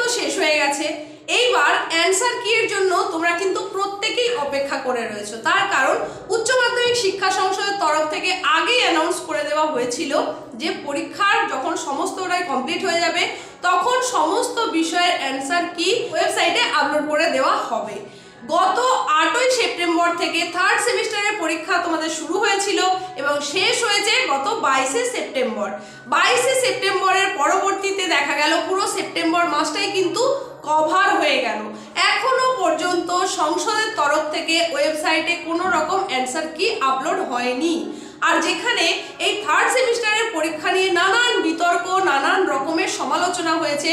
তো শেষ হয়ে গেছে। এইবার অ্যান্সার কি এর জন্য তোমরা কিন্তু প্রত্যেকেই অপেক্ষা করে রয়েছে। তার কারণ উচ্চ মাধ্যমিক শিক্ষা সংসদের তরফ থেকে আগেই অ্যানাউন্স করে দেওয়া হয়েছিল যে পরীক্ষার যখন সমস্তটাই কমপ্লিট হয়ে যাবে, তখন সমস্ত বিষয়ের অ্যান্সার কি ওয়েবসাইটে আপলোড করে দেওয়া হবে। গত আটই সেপ্টেম্বর থেকে থার্ড সেমিস্টারের পরীক্ষা তোমাদের শুরু হয়েছিল এবং শেষ হয়েছে গত বাইশে সেপ্টেম্বর। বাইশে সেপ্টেম্বরের পরবর্তীতে দেখা গেল পুরো সেপ্টেম্বর মাসটাই কিন্তু কভার হয়ে গেল। এখনও পর্যন্ত সংসদের তরফ থেকে ওয়েবসাইটে কোনো রকম অ্যান্সার কি আপলোড হয়নি। আর যেখানে এই থার্ড সেমিস্টারের পরীক্ষা নিয়ে নানান বিতর্ক, নানান রকমের সমালোচনা হয়েছে,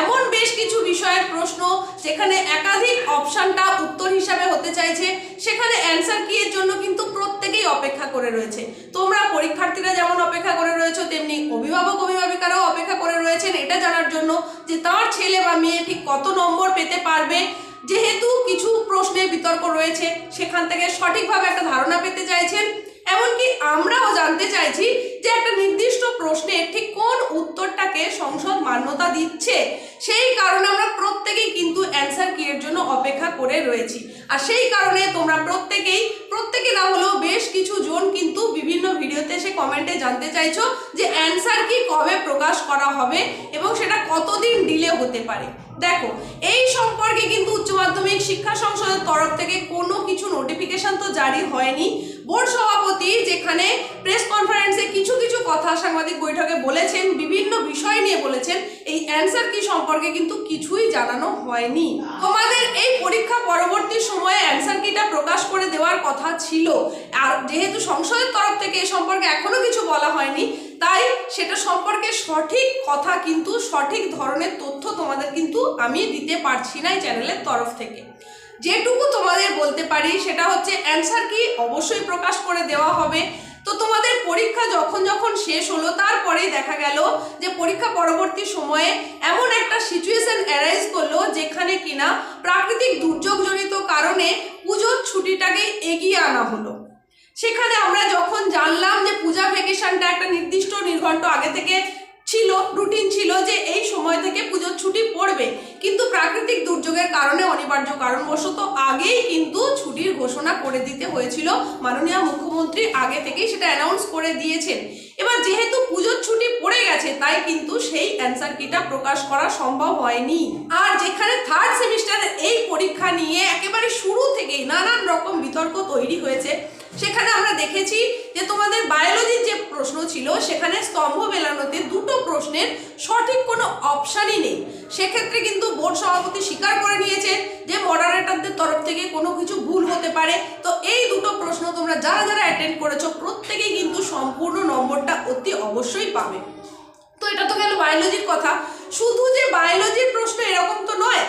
এমন বেশ কিছু বিষয়ের প্রশ্ন যেখানে একাধিক অপশানটা উত্তর হিসাবে হতে চাইছে, সেখানে অ্যান্সার কি এর জন্য কিন্তু প্রত্যেকেই অপেক্ষা করে রয়েছে। তোমরা পরীক্ষার্থীরা যেমন অপেক্ষা করে রয়েছো, তেমনি অভিভাবক, অভিভাবিকারাও অপেক্ষা করে রয়েছেন এটা জানার জন্য যে তার ছেলে বা মেয়ে ঠিক কত নম্বর পেতে পারবে। যেহেতু কিছু প্রশ্নে বিতর্ক রয়েছে, সেখান থেকে সঠিকভাবে একটা ধারণা পেতে চাইছেন। এমনকি আমরাও জানতে চাইছি যে একটা নির্দিষ্ট প্রশ্নের ঠিক কোন উত্তরটাকে সংসদ মান্যতা দিচ্ছে। সেই কারণে আমরা প্রত্যেকেই কিন্তু অ্যান্সার কি এর জন্য অপেক্ষা করে রয়েছি। আর সেই কারণে তোমরা প্রত্যেকেই, প্রত্যেকে না হলেও বেশ কিছু জন কিন্তু বিভিন্ন ভিডিওতে এসে কমেন্টে জানতে চাইছো যে অ্যান্সার কি কবে প্রকাশ করা হবে এবং সেটা কতদিন ডিলে হতে পারে। দেখো, এই সম্পর্কে কিন্তু উচ্চ মাধ্যমিক শিক্ষা সংসদের তরফ থেকে কোনো কিছু নোটিফিকেশন তো জারি হয়নি। বোর্ড সভাপতি যেখানে প্রেস কনফারেন্সে কিছু কিছু কথা সাংবাদিক বৈঠকে বলেছেন, বিভিন্ন বিষয় নিয়ে বলেছেন, এই অ্যান্সার কি সম্পর্কে কিন্তু কিছুই জানানো হয়নি। তোমাদের এই পরীক্ষা পরবর্তী সময়ে অ্যান্সার কিটা প্রকাশ করে দেওয়ার কথা ছিল। আর যেহেতু সংসদের তরফ থেকে এ সম্পর্কে এখনও কিছু বলা হয়নি, তাই সেটা সম্পর্কে সঠিক কথা কিন্তু, সঠিক ধরনের তথ্য তোমাদের কিন্তু আমি দিতে পারছি না এই চ্যানেলের তরফ থেকে। যেটুকু তোমাদের বলতে পারি, সেটা হচ্ছে অ্যান্সার কি অবশ্যই প্রকাশ করে দেওয়া হবে। তো তোমাদের পরীক্ষা যখন যখন শেষ হলো, তারপরেই দেখা গেল যে পরীক্ষা পরবর্তী সময়ে এমন একটা সিচুয়েশন অ্যারাইজ করল যেখানে কিনা প্রাকৃতিক দুর্যোগজনিত কারণে পুজোর ছুটিটাকে এগিয়ে আনা হলো। সেখানে আমরা যখন জানলাম যে পূজা ভ্যাকেশনটা একটা নির্দিষ্ট নির্ঘণ্ট আগে থেকে ছিল রুটিন ছিল যে এই সময় থেকে পুজোর ছুটি পড়বে। কিন্তু প্রাকৃতিক দুর্যোগের কারণে, অনিবার্য কারণবশত আগেই কিন্তু ছুটির ঘোষণা করে দিতে হয়েছিল। মাননীয় মুখ্যমন্ত্রী আগে থেকেই সেটা অ্যানাউন্স করে দিয়েছেন। এবার যেহেতু পুজোর ছুটি পড়ে গেছে, তাই কিন্তু সেই অ্যান্সার কিটা প্রকাশ করা সম্ভব হয়নি। আর যেখানে থার্ড সেমিস্টারের এই পরীক্ষা নিয়ে একেবারে শুরু থেকেই নানান রকম বিতর্ক তৈরি হয়েছে, সেখানে আমরা দেখেছি যে তোমাদের বায়োলজির যে প্রশ্ন ছিল, সেখানে স্তম্ভ মেলানোতে দুটো প্রশ্নের সঠিক কোনো অপশানই নেই। সেক্ষেত্রে কিন্তু বোর্ড সভাপতি স্বীকার করে নিয়েছে যে তরফ থেকে কোনো কিছু ভুল হতে পারে। তো এই দুটো প্রশ্ন তোমরা যারা যারা অ্যাটেন্ড করেছ, প্রত্যেকেই কিন্তু সম্পূর্ণ নম্বরটা অতি অবশ্যই পাবে। তো এটা তো গেল বায়োলজির কথা। শুধু যে বায়োলজির প্রশ্ন এরকম তো নয়,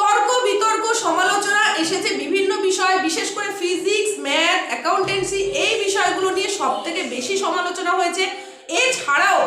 তর্ক, বিতর্ক, সমালোচনা এসেছে বিভিন্ন বিষয়, বিশেষ করে ফিজিক্স ম্যাথ অ্যাকাউন্টেন্সি এই বিষয়গুলো নিয়ে সব থেকে বেশি সমালোচনা হয়েছে। এছাড়াও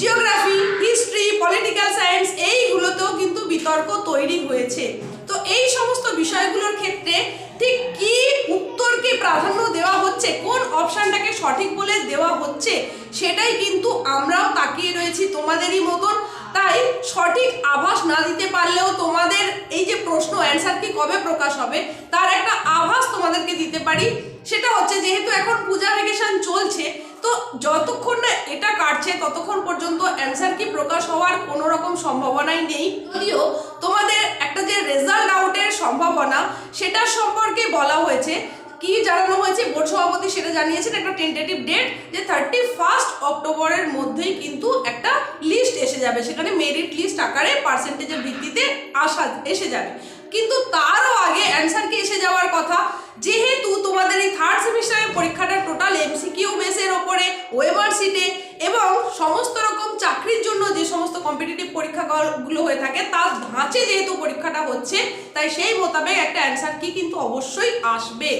জিওগ্রাফি হিস্ট্রি পলিটিক্যাল সায়েন্স এইগুলোতেও কিন্তু বিতর্ক তৈরি হয়েছে। তো এই সমস্ত বিষয়গুলোর ক্ষেত্রে ঠিক কি উত্তরকে প্রাধান্য দেওয়া হচ্ছে কোন অপশানটাকে সঠিক বলে দেওয়া হচ্ছে, সেটাই কিন্তু আমরাও তাকিয়ে রয়েছি তোমাদেরই মতন। তাই সঠিক আভাস না দিতে পারলেও তোমাদের এই যে প্রশ্ন অ্যান্সার কি কবে প্রকাশ হবে, তার একটা আভাস তোমাদেরকে দিতে পারি। সেটা হচ্ছে, যেহেতু এখন পূজা ভ্যাকেশন চলছে, তো যতক্ষণ না এটা কাটছে, ততক্ষণ পর্যন্ত অ্যান্সার কি প্রকাশ হওয়ার কোনো রকম সম্ভাবনাই নেই। যদিও তোমাদের একটা যে রেজাল্ট আউটের সম্ভাবনা, সেটার সম্পর্কে বলা হয়েছে কি জানানো হয়েছে? বোর্ড সভাপতি সেটা জানিয়েছেন একটা টেন্টেটিভ ডেট যে থার্টি ফার্স্ট অক্টোবরের মধ্যেই কিন্তু একটা লিস্ট এসে যাবে। সেখানে মেরিট লিস্ট আকারে পার্সেন্টেজের ভিত্তিতে আসা এসে যাবে। কিন্তু তারও আগে অ্যান্সার কি এসে যাওয়ার কথা? যেহেতু তোমাদের এই থার্ড সেমিস্টারের পরীক্ষাটা টোটাল এমসিকিউ বেসের ওপরে ওয়েমার সিটে এবং সমস্ত রকম চাকরির জন্য যে সমস্ত কম্পিটিটিভ পরীক্ষাগুলো হয়ে থাকে, তার ধাঁচে যেহেতু পরীক্ষাটা হচ্ছে, তাই সেই মোতাবেক একটা অ্যান্সার কি কিন্তু অবশ্যই আসবে।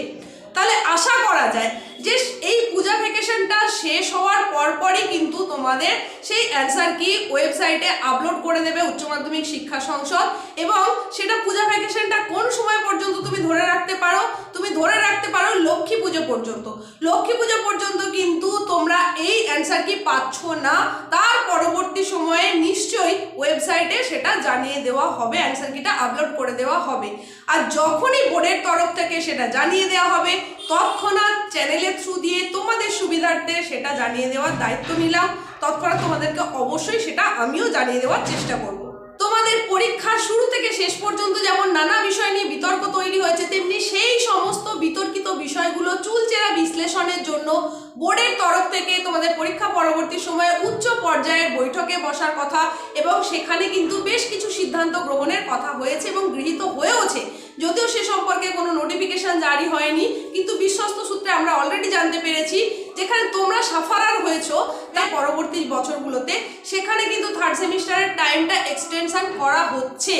তাহলে আশা করা যায় যে এই পূজা ভ্যাকেশনটা শেষ হওয়ার পরপরই কিন্তু তোমাদের সেই অ্যান্সার কি ওয়েবসাইটে আপলোড করে দেবে উচ্চ মাধ্যমিক শিক্ষা সংসদ এবং সেটা পূজা ভ্যাকেশনটা কোন সময় পর্যন্ত তুমি ধরে রাখতে পারো? তুমি ধরে পুজো পর্যন্ত। লক্ষ্মী পুজো পর্যন্ত কিন্তু তোমরা এই অ্যান্সার কি পাচ্ছ না, তার পরবর্তী সময়ে নিশ্চয়ই ওয়েবসাইটে সেটা জানিয়ে দেওয়া হবে অ্যান্সার কিটা আপলোড করে দেওয়া হবে। আর যখনই বোর্ডের তরফ থেকে সেটা জানিয়ে দেওয়া হবে, তৎক্ষণাৎ চ্যানেলের থ্রু দিয়ে তোমাদের সুবিধার্থে সেটা জানিয়ে দেওয়ার দায়িত্ব নিলাম। তৎক্ষণাৎ তোমাদেরকে অবশ্যই সেটা আমিও জানিয়ে দেওয়ার চেষ্টা করব। তোমাদের পরীক্ষার শুরু থেকে শেষ পর্যন্ত যেমন নানা বিষয় নিয়ে বিতর্ক তৈরি হয়েছে, তেমনি সেই সমস্ত বিতর্কিত বিষয়গুলো চুলচেরা বিশ্লেষণের জন্য বোর্ডের তরফ থেকে তোমাদের পরীক্ষা পরবর্তী সময়ে উচ্চ পর্যায়ের বৈঠকে বসার কথা এবং সেখানে কিন্তু বেশ কিছু সিদ্ধান্ত গ্রহণের কথা হয়েছে এবং গৃহীত হয়েওছে। যদিও সে সম্পর্কে কোনো নোটিফিকেশন জারি হয়নি, কিন্তু পেরেছি, যেখানে তোমরা সাফারার হয়েছো তার পরবর্তী বছরগুলোতে। সেখানে কিন্তু থার্ড সেমিস্টারের টাইমটা এক্সটেনশন করা হচ্ছে।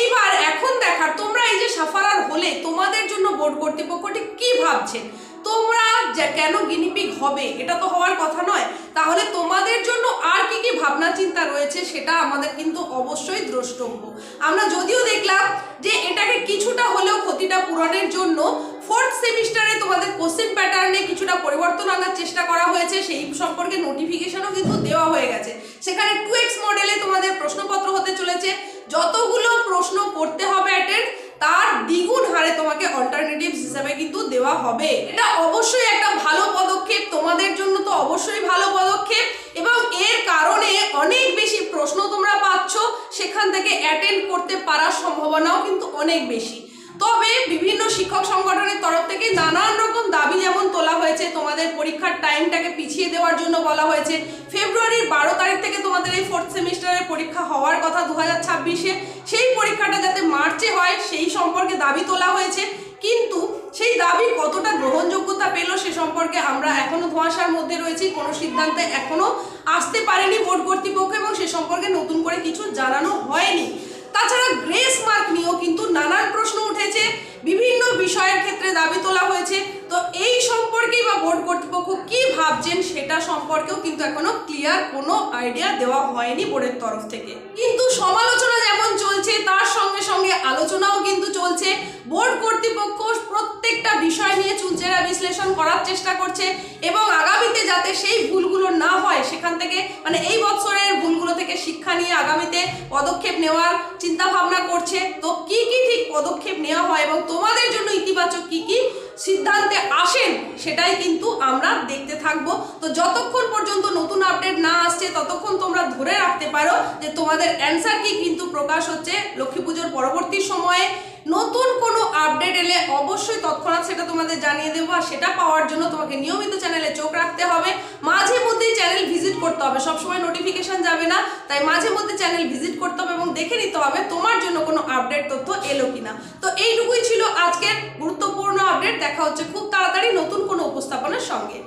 এইবার এখন দেখার তোমরা এই যে সাফারার হলে তোমাদের জন্য বোর্ড কর্তৃপক্ষ ঠিক কি ভাবছেন তোমরা কেন গিনিপিক হবে, এটা তো হওয়ার কথা নয়। তাহলে তোমাদের জন্য আর কি কি ভাবনা চিন্তা রয়েছে সেটা আমাদের কিন্তু অবশ্যই দ্রষ্টব্য। আমরা যদিও দেখলাম যে এটাকে কিছুটা হলেও ক্ষতিটা পূরণের জন্য ফোর্থ সেমিস্টারে তোমাদের কোশ্চেন কিছুটা পরিবর্তন আনার চেষ্টা করা হয়েছে, সেই সম্পর্কে নোটিফিকেশনও কিন্তু দেওয়া হয়ে গেছে। সেখানে টু এক্স মডেলে তোমাদের প্রশ্নপত্র হতে চলেছে। যতগুলো প্রশ্ন করতে হবে অ্যাটেন্ড তার দ্বিগুণ হারে তোমাকে অল্টারনেটিভস হিসাবে কিন্তু দেওয়া হবে। এটা অবশ্যই একটা ভালো পদক্ষেপ, তোমাদের জন্য তো অবশ্যই ভালো পদক্ষেপ। এবং এর কারণে অনেক বেশি প্রশ্ন তোমরা পাচ্ছ, সেখান থেকে অ্যাটেন্ড করতে পারার সম্ভাবনাও কিন্তু অনেক বেশি। তবে বিভিন্ন শিক্ষক সংগঠনের তরফ থেকে নানান রকম দাবি যেমন হয়েছে, তোমাদের পরীক্ষার টাইমটাকে পিছিয়ে দেওয়ার জন্য বলা হয়েছে। ফেব্রুয়ারির বারো তারিখ থেকে তোমাদের এই ফোর্থ সেমিস্টারের পরীক্ষা হওয়ার কথা দু হাজার ছাব্বিশে। সেই পরীক্ষাটা যাতে মার্চে হয়, সেই সম্পর্কে দাবি তোলা হয়েছে। কিন্তু সেই দাবি কতটা গ্রহণযোগ্যতা পেল সে সম্পর্কে আমরা এখনও ধোঁয়াশার মধ্যে রয়েছি। কোনো সিদ্ধান্তে এখনও আসতে পারেনি বোর্ড কর্তৃপক্ষ এবং সে সম্পর্কে নতুন করে কিছু জানানো হয়নি। তাছাড়া গ্রেস মার্ক নিয়েও কিন্তু নানান প্রশ্ন উঠেছে। বিভিন্ন বিষয়ের ক্ষেত্রে দাবি তোলা হয়েছে। তো এই সম্পর্কেই বা বোর্ড কর্তৃপক্ষ কি ভাবছেন সেটা সম্পর্কেও কিন্তু এখনও ক্লিয়ার কোনো আইডিয়া দেওয়া হয়নি বোর্ডের তরফ থেকে। কিন্তু সমালোচনা যেমন চলছে, তার সঙ্গে সঙ্গে আলোচনাও কিন্তু চলছে। বোর্ড কর্তৃপক্ষ প্রত্যেকটা বিষয় নিয়ে চুলচেরা বিশ্লেষণ করার চেষ্টা করছে এবং আগামীতে যাতে সেই ভুলগুলো না হয়, সেখান থেকে মানে এই বছরের থেকে শিক্ষা নিয়ে আগামীতে পদক্ষেপ নেওয়ার চিন্তা ভাবনা করছে। তো কি কি ঠিক পদক্ষেপ নেওয়া হয় এবং তোমাদের জন্য ইতিবাচক কি কি সিদ্ধান্তে আসেন সেটাই কিন্তু আমরা দেখতে থাকব। তো যতক্ষণ পর্যন্ত নতুন আপডেট না আসছে, ততক্ষণ তোমরা ধরে রাখতে পারো যে তোমাদের অ্যান্সার কি কিন্তু প্রকাশ হচ্ছে লক্ষ্মী পুজোর পরবর্তী সময়ে। নতুন কোনো আপডেট এলে অবশ্যই তৎক্ষণাৎ সেটা তোমাদের জানিয়ে দেবো আর সেটা পাওয়ার জন্য তোমাকে নিয়মিত চ্যানেলে চোখ করতে হবে। সবসময় নোটিফিকেশান যাবে না, তাই মাঝে মধ্যে চ্যানেল ভিজিট করতে হবে এবং দেখে নিতে হবে তোমার জন্য কোনো আপডেট তথ্য এলো কিনা। তো এইটুকুই ছিল আজকের গুরুত্বপূর্ণ আপডেট দেখা হচ্ছে খুব তাড়াতাড়ি নতুন কোনো উপস্থাপনার সঙ্গে।